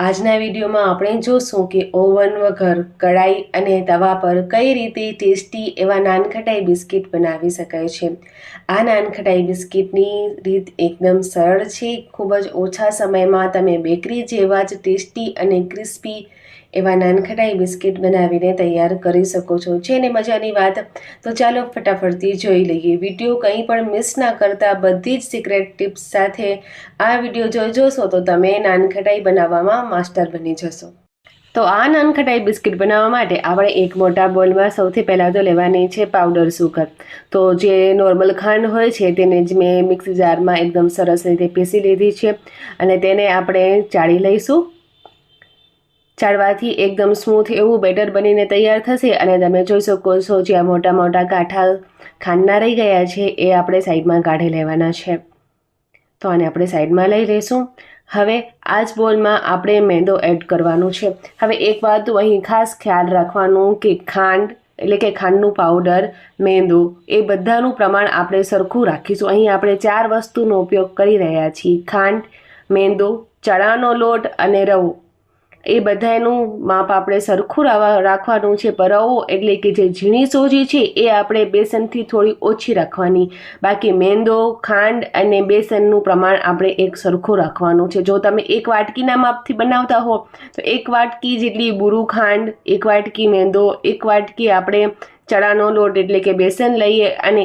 આજના વિડીયોમાં આપણે જોશું કે ઓવન વગર કડાઈ અને તવા પર કઈ રીતે ટેસ્ટી એવા નાનખટાઈ બિસ્કિટ બનાવી શકાય છે. આ નાનખટાઈ બિસ્કિટની રીત એકદમ સરળ છે. ખૂબ જ ઓછા સમયમાં તમે બેકરી જેવા જ ટેસ્ટી અને ક્રિસ્પી એવા નાનખટાઈ બિસ્કિટ બનાવીને તૈયાર કરી શકો છો. છે ને મજાની વાત? તો ચાલો ફટાફટથી જોઈ લઈએ. વીડિયો કંઈ પણ મિસ ના કરતા બધી જ સિક્રેટ ટિપ્સ સાથે આ વીડિયો જો જોશો તો તમે નાનખટાઈ બનાવવામાં માસ્ટર બની જશો. તો આ નાનખટાઈ બિસ્કિટ બનાવવા માટે આપણે એક મોટા બોલમાં સૌથી પહેલાં તો લેવાની છે પાવડર સુગર તો જે નોર્મલ ખાંડ હોય છે તેને જ મેં મિક્સી જારમાં એકદમ સરસ રીતે પીસી લીધી છે. અને તેને આપણે ચાળી લઈશું. ચાળવાથી એકદમ સ્મૂથ એવું બેટર બનીને તૈયાર થશે અને તમે જોઈ શકો છો જ્યાં મોટા મોટા કાંઠા ખાંડના રહી ગયા છે, એ આપણે સાઈડમાં કાઢી લેવાના છે. તો આને આપણે સાઈડમાં લઈ લઈશું. હવે આ જ બોલમાં આપણે મેંદો એડ કરવાનું છે. હવે એક વાત અહીં ખાસ ખ્યાલ રાખવાનું કે ખાંડ, એટલે કે ખાંડનું પાવડર મેંદો, એ બધાનું પ્રમાણ આપણે સરખું રાખીશું. અહીં આપણે ચાર વસ્તુનો ઉપયોગ કરી રહ્યા છીએ. ખાંડ, મેંદો, ચણાનો લોટ અને રવો એ બધાનું માપ આપણે સરખું રાખવાનું છે. પરવો એટલે કે જે ઝીણી સોજી છે એ આપણે બેસનથી થોડી ઓછી રાખવાની. બાકી મેંદો, ખાંડ અને બેસનનું પ્રમાણ આપણે એક સરખું રાખવાનું છે. જો તમે એક વાટકીના માપથી બનાવતા હો, તો એક વાટકી જેટલી બુરું ખાંડ, એક વાટકી મેંદો, એક વાટકી આપણે ચણાનો લોટ એટલે કે બેસન લઈએ અને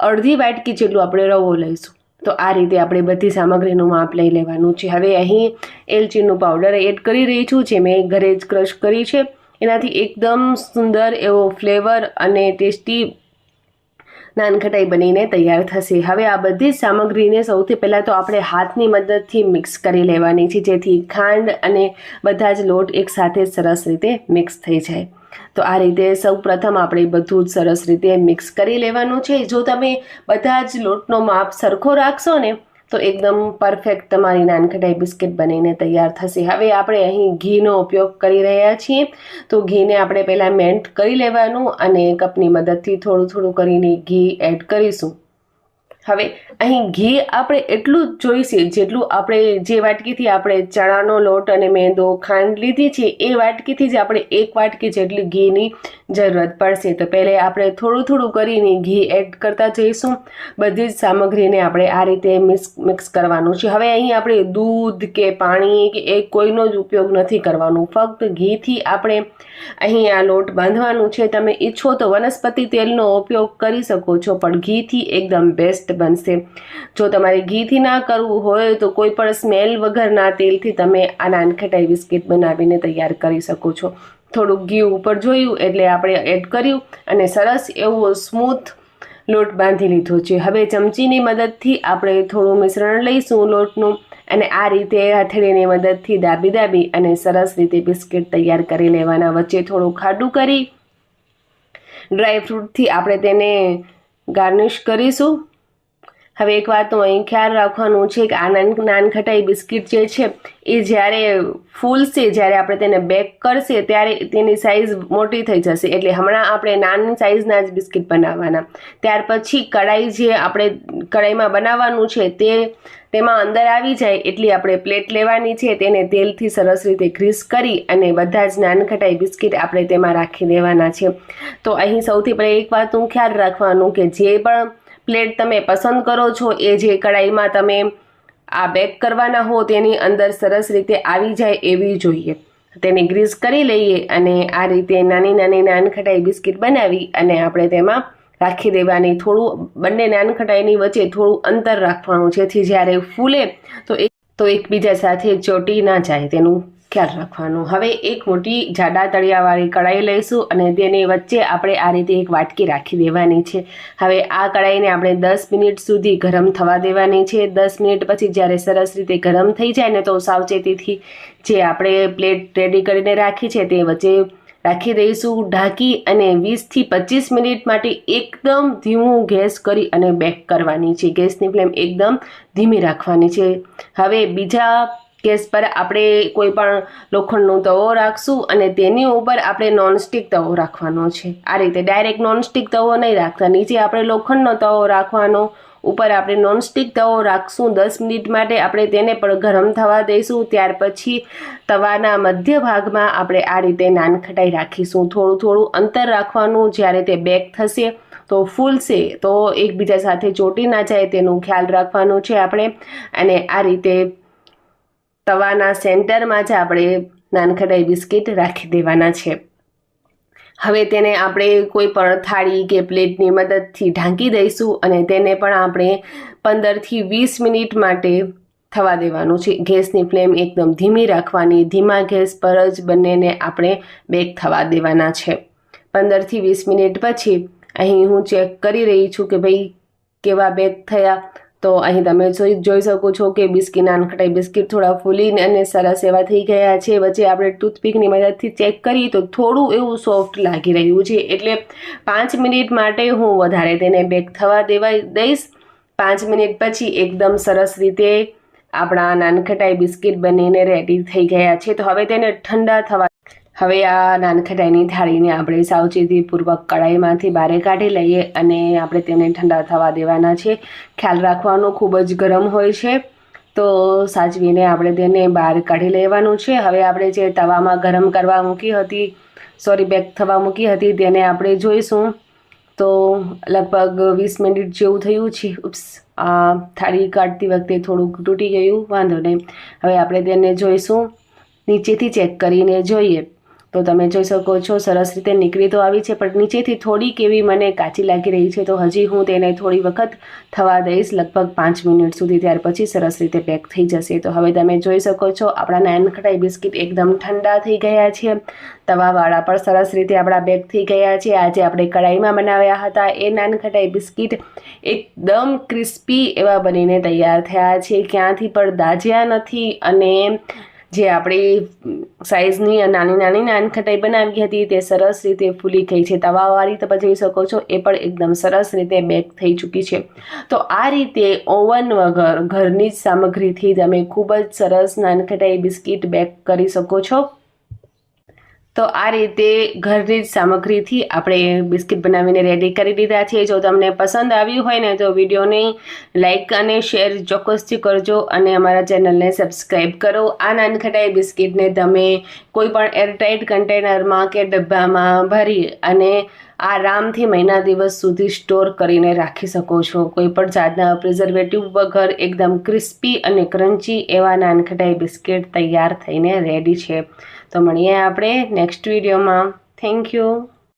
અડધી વાટકી જેટલું આપણે રવો લઈશું. તો આ રીતે આપણે બધી સામગ્રીનું માપ લઈ લેવાનું છે. હવે અહીં એલચીનું પાવડર એડ કરી રહી છું, જે મેં ઘરે જ ક્રશ કરી છે. એનાથી એકદમ સુંદર એવો ફ્લેવર અને ટેસ્ટી નાનખટાઈ બનીને તૈયાર થશે. હવે આ બધી સામગ્રીને સૌથી પહેલાં તો આપણે હાથની મદદથી મિક્સ કરી લેવાની છે, જેથી ખાંડ અને બધા જ લોટ એકસાથે સરસ રીતે મિક્સ થઈ જાય. તો આ રીતે સૌપ્રથમ આપણે બધું જ સરસ રીતે મિક્સ કરી લેવાનું છે. જો તમે બધા જ લોટનો માપ સરખો રાખશો ને, તો એકદમ પરફેક્ટ તમારી નાનખટાઈ બિસ્કિટ બનીને તૈયાર થશે. હવે આપણે અહીં ઘીનો ઉપયોગ કરી રહ્યા છીએ. તો ઘીને આપણે પહેલાં મેન્ટ કરી લેવાનું અને કપની મદદથી થોડું થોડું કરીને ઘી એડ કરીશું. હવે અહીં ઘી આપણે એટલું જ જોઈશે, જેટલું આપણે જે વાટકીથી આપણે ચણાનો લોટ અને મેંદો ખાંડ લીધી છે, એ વાટકીથી જ આપણે એક વાટકી જેટલી ઘીની જરૂરત પડશે. તો પહેલે આપણે થોડું થોડું કરીને ઘી એડ કરતા જઈશું. બધી જ સામગ્રીને આપણે આ રીતે મિક્સ મિક્સ કરવાનું છે. હવે અહીં આપણે દૂધ કે પાણી કે એ કોઈનો જ ઉપયોગ નથી કરવાનું. ફક્ત ઘીથી આપણે અહીં આ લોટ બાંધવાનું છે. તમે ઈચ્છો તો વનસ્પતિ તેલનો ઉપયોગ કરી શકો છો, પણ ઘીથી એકદમ બેસ્ટ બનશે. જો તમારે ઘીથી ના કરવું હોય તો કોઈ પણ સ્મેલ વગરના તેલથી તમે આ નાનખટાઈ બિસ્કિટ બનાવીને તૈયાર કરી શકો છો. થોડુંક ઘી ઉપર જોયું એટલે આપણે એડ કર્યું અને સરસ એવો સ્મૂથ લોટ બાંધી લીધો છે. હવે ચમચીની મદદથી આપણે થોડું મિશ્રણ લઈશું લોટનું અને આ રીતે હથેળીની મદદથી દાબી દાબી અને સરસ રીતે બિસ્કિટ તૈયાર કરી લેવાના. વચ્ચે થોડું ખાડું કરી ડ્રાય ફ્રૂટથી આપણે તેને ગાર્નિશ કરીશું. હવે એક વાત અહીં ખ્યાલ રાખવાનું છે કે આ નાનખટાઈ બિસ્કિટ જે છે, એ જ્યારે ફૂલશે, જ્યારે આપણે તેને બેક કરશે, ત્યારે તેની સાઇઝ મોટી થઈ જશે. એટલે હમણાં આપણે નાની સાઇઝના જ બિસ્કિટ બનાવવાના. ત્યાર પછી કઢાઈ જે આપણે કઢાઈમાં બનાવવાનું છે, તે તેમાં અંદર આવી જાય એટલી આપણે પ્લેટ લેવાની છે, તેને તેલથી સરસ રીતે ગ્રીસ કરી અને બધા જ નાનખટાઈ બિસ્કિટ આપણે તેમાં રાખી દેવાના છે. તો અહીં સૌથી પહેલાં એક વાતનું ખ્યાલ રાખવાનું કે જે પણ પ્લેટ તમે પસંદ કરો છો, એ જે કઢાઈમાં તમે આ બેક કરવાના હો, તેની અંદર સરસ રીતે આવી જાય એવી જોઈએ. તેને ગ્રીસ કરી લઈએ અને આ રીતે નાની નાની નાનખટાઈ બિસ્કિટ બનાવી અને આપણે તેમાં રાખી દેવાની. થોડું, બંને નાનખટાઈની વચ્ચે થોડું અંતર રાખવાનું, જેથી જ્યારે ફૂલે તો એક તો એકબીજા સાથે ચોટી ના જાય તેનું ખ્યાલ રાખવાનો. હવે એક મોટી જાડા તળિયાવાળી કઢાઈ લઈશું અને તેની વચ્ચે આપણે આ રીતે એક વાટકી રાખી દેવાની છે. હવે આ કઢાઈને આપણે દસ મિનિટ સુધી ગરમ થવા દેવાની છે. દસ મિનિટ પછી જ્યારે સરસ રીતે ગરમ થઈ જાય ને તો સાવચેતીથી જે આપણે પ્લેટ રેડી કરીને રાખી છે તે વચ્ચે રાખી દઈશું. ઢાંકી અને વીસથી પચીસ મિનિટ માટે એકદમ ધીમું ગેસ કરી અને બેક કરવાની છે. ગેસની ફ્લેમ એકદમ ધીમી રાખવાની છે. હવે બીજા ગેસ પર આપણે કોઈ પણ લોખંડનો તવો રાખશું અને તેની ઉપર આપણે નોનસ્ટિક તવો રાખવાનો છે. આ રીતે ડાયરેક્ટ નોનસ્ટિક તવો નહીં રાખતા. નીચે આપણે લોખંડનો તવો રાખવાનો, ઉપર આપણે નોનસ્ટિક તવો રાખશું. દસ મિનિટ માટે આપણે તેને પણ ગરમ થવા દઈશું. ત્યાર પછી તવાના મધ્ય ભાગમાં આપણે આ રીતે નાનખટાઈ રાખીશું. થોડું થોડું અંતર રાખવાનું. જ્યારે તે બેક થશે તો ફૂલશે. તો એકબીજા સાથે ચોટી ના જાય તેનું ખ્યાલ રાખવાનું છે આપણે. અને આ રીતે તવાના સેન્ટરમાં જ આપણે નાનખટાઈ બિસ્કિટ રાખી દેવાના છે. હવે તેને આપણે કોઈ પણ થાળી કે પ્લેટની મદદથી ઢાંકી દઈશું અને તેને પણ આપણે પંદરથી વીસ મિનિટ માટે થવા દેવાનું છે. ગેસની ફ્લેમ એકદમ ધીમી રાખવાની, ધીમા ગેસ પર જ બંનેને આપણે બેક થવા દેવાના છે. પંદરથી વીસ મિનિટ પછી અહીં હું ચેક કરી રહી છું કે ભાઈ કેવા બેક થયા. તો અહીં તમે જોઈ શકો છો કે બિસ્કિટ નાનખટાઈ બિસ્કિટ થોડા ફૂલીને અને સરસ એવા થઈ ગયા છે. વચ્ચે આપણે ટૂથપીકની મદદથી ચેક કરીએ તો થોડું એવું સોફ્ટ લાગી રહ્યું છે. એટલે પાંચ મિનિટ માટે હું વધારે તેને બેક થવા દેવા દઈશ. પાંચ મિનિટ પછી એકદમ સરસ રીતે આપણા નાનખટાઈ બિસ્કિટ બનીને રેડી થઈ ગયા છે. તો હવે તેને ઠંડા થવા હવે આ નાનખટાઈની થાળીને આપણે સાવચેતીપૂર્વક કડાઈમાંથી બહાર કાઢી લઈએ અને આપણે તેને ઠંડા થવા દેવાના છે. ખ્યાલ રાખવાનો ખૂબ જ ગરમ હોય છે. તો સાચવીને આપણે તેને બહાર કાઢી લેવાનું છે. હવે આપણે જે તવામાં ગરમ કરવા મૂકી હતી સોરી બેક થવા મૂકી હતી તેને આપણે જોઈશું. તો લગભગ વીસ મિનિટ જેવું થયું છે. ઉપ્સ, આ થાળી કાઢતી વખતે થોડુંક તૂટી ગયું. વાંધો નહીં. હવે આપણે તેને જોઈશું. નીચેથી ચેક કરીને જોઈએ. તો તમે જોઈ શકો છો, સરસ રીતે નીકળી તો આવી છે, પણ નીચેથી થોડીક એવી મને કાચી લાગી રહી છે, તો હજી હું તેને થોડી વખત થવા દઈશ, લગભગ પાંચ મિનિટ સુધી, ત્યાર પછી સરસ રીતે પેક થઈ જશે. તો હવે તમે જોઈ શકો છો, આપણા નાનખટાઈ બિસ્કિટ એકદમ ઠંડા થઈ ગયા છે. તવાવાળા પણ સરસ રીતે આપણા બેક થઈ ગયા છે. આજે આપણે કઢાઈમાં બનાવ્યા હતા. એ નાનખટાઈ બિસ્કિટ એકદમ ક્રિસ્પી એવા બનીને તૈયાર થયા છે. ક્યાંથી પણ દાજ્યા નથી અને જે આપણી સાઇઝની નાની નાની નાનખટાઈ બનાવી હતી તે સરસ રીતે ફૂલી ગઈ છે. તવાવાળી તમે જોઈ શકો છો, એ પણ એકદમ સરસ રીતે બેક થઈ ચૂકી છે. તો આ રીતે ઓવન વગર ઘરની જ સામગ્રીથી તમે ખૂબ જ સરસ નાનખટાઈ બિસ્કિટ બેક કરી શકો છો. તો આ રીતે ઘરની જ સામગ્રીથી આપણે બિસ્કિટ બનાવીને રેડી કરી દીધા છે. જો તમને પસંદ આવ્યું હોય ને, તો વિડીયોને લાઇક અને શેર ચોક્કસથી કરજો અને અમારા ચેનલને સબસ્ક્રાઈબ કરો. આ નાનખટાઈ બિસ્કિટને તમે કોઈ પણ એરટાઇટ કન્ટેનરમાં કે ડબ્બામાં ભરી અને આરામથી મહિના દિવસ સુધી સ્ટોર કરીને રાખી શકો છો. કોઈ પણ જાતના પ્રિઝર્વેટિવ વગર એકદમ ક્રિસ્પી અને ક્રન્ચી એવા નાનખટાઈ બિસ્કિટ તૈયાર થઈને રેડી છે. તો મળીએ આપણે નેક્સ્ટ વિડીયોમાં થેન્ક યુ